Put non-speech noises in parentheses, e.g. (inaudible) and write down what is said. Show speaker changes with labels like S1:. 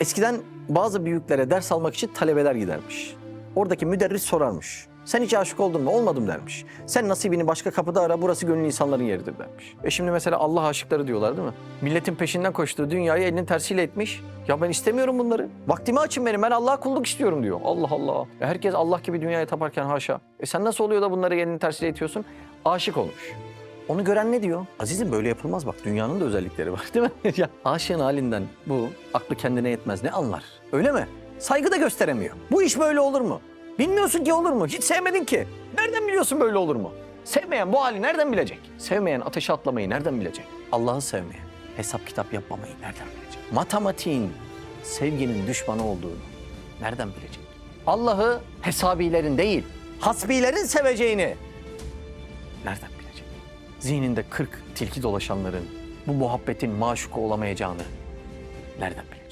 S1: Eskiden bazı büyüklere ders almak için talebeler gidermiş. Oradaki müderris sorarmış. Sen hiç aşık oldun mu? Olmadım dermiş. Sen nasibini başka kapıda ara, burası gönül insanların yeridir dermiş. E şimdi mesela Allah aşıkları diyorlar değil mi? Milletin peşinden koştuğu dünyayı elinin tersiyle etmiş. Ya ben istemiyorum bunları. Vaktimi açın benim, ben Allah'a kulluk istiyorum diyor. Allah Allah. E herkes Allah gibi dünyaya taparken haşa. E sen nasıl oluyor da bunları elinin tersiyle itiyorsun? Aşık olmuş. Onu gören ne diyor? Azizim böyle yapılmaz bak dünyanın da özellikleri var değil mi? (laughs) ya aşığın halinden bu aklı kendine yetmez ne anlar? Öyle mi? Saygı da gösteremiyor. Bu iş böyle olur mu? Bilmiyorsun ki olur mu? Hiç sevmedin ki. Nereden biliyorsun böyle olur mu? Sevmeyen bu hali nereden bilecek? Sevmeyen ateşe atlamayı nereden bilecek? Allah'ı sevmeyen, hesap kitap yapmamayı nereden bilecek? Matematiğin sevginin düşmanı olduğunu nereden bilecek? Allah'ı hesabilerin değil, hasbilerin seveceğini nereden bilecek? Zihninde 40 tilki dolaşanların bu muhabbetin maşuku olamayacağını nereden bilecek?